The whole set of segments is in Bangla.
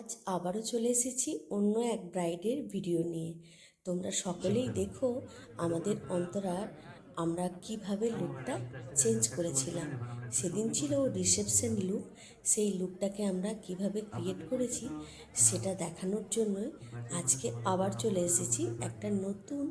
আজ আবারও চলে এসেছি অন্য এক ব্রাইডের ভিডিও নিয়ে। তোমরা সকলেই দেখো আমাদের অন্তরার আমরা কীভাবে লুকটা চেঞ্জ করেছিলাম? সেদিন ছিল রিসেপশন লুক সেই লুকটাকে আমরা কীভাবে ক্রিয়েট করেছি সেটা দেখানোর জন্যই আজকে আবার চলে এসেছি একটা নতুন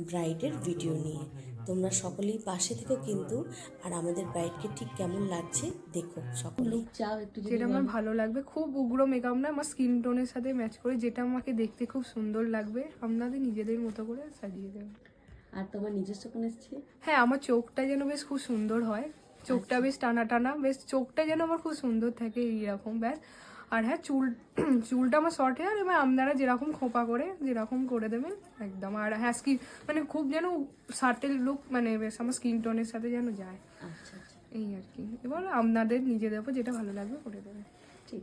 ব্রাইডের ভিডিও নিয়ে। তোমরা সকলেই পাশে থেকো কিন্তু আর আমাদের ব্রাইডকে ঠিক কেমন লাগছে দেখো সকলেই। চাও একটু যেটা আমার ভালো লাগবে খুব উগ্র মেকআপ না আমার স্কিন টোনের সাথে ম্যাচ করে যেটা আমাকে দেখতে খুব সুন্দর লাগবে আপনাদের নিজেদের মতো করে সাজিয়ে দেবেন আর তোমার নিজস্ব কোন এসছে হ্যাঁ আমার চোখটা যেন বেশ খুব সুন্দর হয়। চোখটা বেশ টানা টানা বেশ চোখটা যেন আমার খুব সুন্দর থাকে এইরকম ব্যাস। আর হ্যাঁ চুল চুলটা আমার শর্ট হেয়ার এবার আপনারা যেরকম খোপা করে যেরকম করে দেবেন একদম। আর হ্যাঁ স্কিন মানে খুব যেন সার্টেল লুক মানে বেশ আমার স্কিন টোনের সাথে যেন যায়। আচ্ছা আচ্ছা। এই আর কি। এবার আপনাদের নিজেদের উপর যেটা ভালো লাগবে করে দেবেন। ঠিক।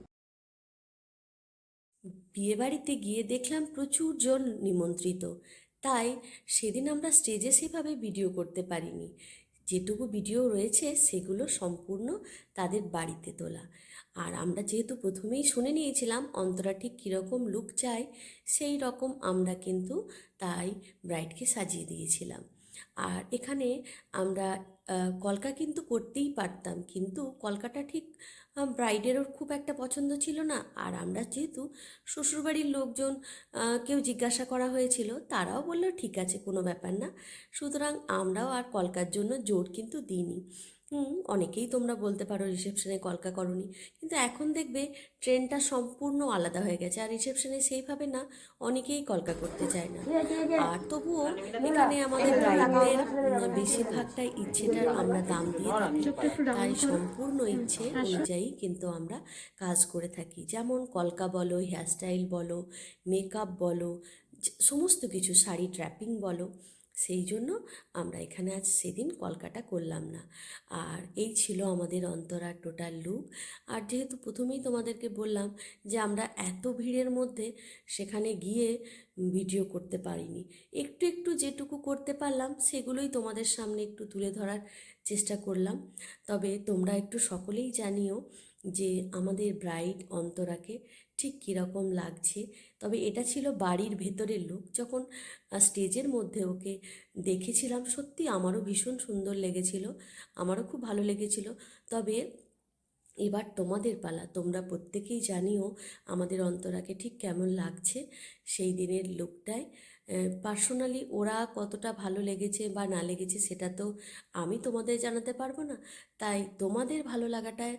বিয়েবাড়িতে গিয়ে দেখলাম প্রচুর জন নিমন্ত্রিত। তাই সেদিন আমরা স্টেজে সেভাবে ভিডিও করতে পারিনি। যেটুকু ভিডিও রয়েছে সেগুলো সম্পূর্ণ তাদের বাড়িতে তোলা। আর আমরা যেহেতু প্রথমেই শুনে নিয়েছিলাম অন্তরা ঠিক কীরকম লুক চায়, সেই রকম আমরা কিন্তু তাই ব্রাইডকে সাজিয়ে দিয়েছিলাম। আর এখানে আমরা কলকা কিন্তু করতেই পারতাম। কিন্তু কলকাটা ঠিক ব্রাইডেরও খুব একটা পছন্দ ছিল না। আর আমরা যেহেতু শ্বশুরবাড়ির লোকজন কেউ জিজ্ঞাসা করা হয়েছিল, তারাও বলল, ঠিক আছে, কোনো ব্যাপার না। সুতরাং আমরাও আর কলকার জন্য জোর কিন্তু দিইনি। হুম, অনেকেই তোমরা বলতে পারো রিসেপশনে কলকা করনি। কিন্তু এখন দেখবে ট্রেনটা সম্পূর্ণ আলাদা হয়ে গেছে। আর রিসেপশনে সেইভাবে না, অনেকেই কলকা করতে চায় না। আর তবুও এখানে আমাদের ব্রাইডদের বেশিরভাগটা ইচ্ছেটার আমরা দাম দিয়ে থাকি। তাই সম্পূর্ণ ইচ্ছে অনুযায়ী কিন্তু আমরা কাজ করে থাকি। যেমন কলকা বলো হেয়ারস্টাইল বলো মেকআপ বলো সমস্ত কিছু, শাড়ি ট্র্যাপিং বলো, সেই জন্য আমরা এখানে আজ সেদিন কলকাটা করলাম না। আর এই ছিল আমাদের অন্তরার টোটাল লুক আর যেহেতু প্রথমেই তোমাদেরকে বললাম যে আমরা এত ভিড়ের মধ্যে সেখানে গিয়ে ভিডিও করতে পারিনি, একটু একটু যেটুকু করতে পারলাম সেগুলোই তোমাদের সামনে একটু তুলে ধরার চেষ্টা করলাম। তবে তোমরা একটু সকলেই জানিও যে আমাদের ব্রাইড অন্তরাকে ঠিক কীরকম লাগছে। তবে এটা ছিল বাড়ির ভেতরের লুক। যখন স্টেজের মধ্যে ওকে দেখেছিলাম, সত্যি আমারও ভীষণ সুন্দর লেগেছিল। আমারও খুব ভালো লেগেছিল। তবে এবার তোমাদের পালা। তোমরা প্রত্যেকেই জানিও আমাদের অন্তরাকে ঠিক কেমন লাগছে সেই দিনের লুকটায়। পার্সোনালি ওরা কতটা ভালো লেগেছে বা না লেগেছে সেটা তো আমি তোমাদের জানাতে পারব না। তাই তোমাদের ভালো লাগাটায়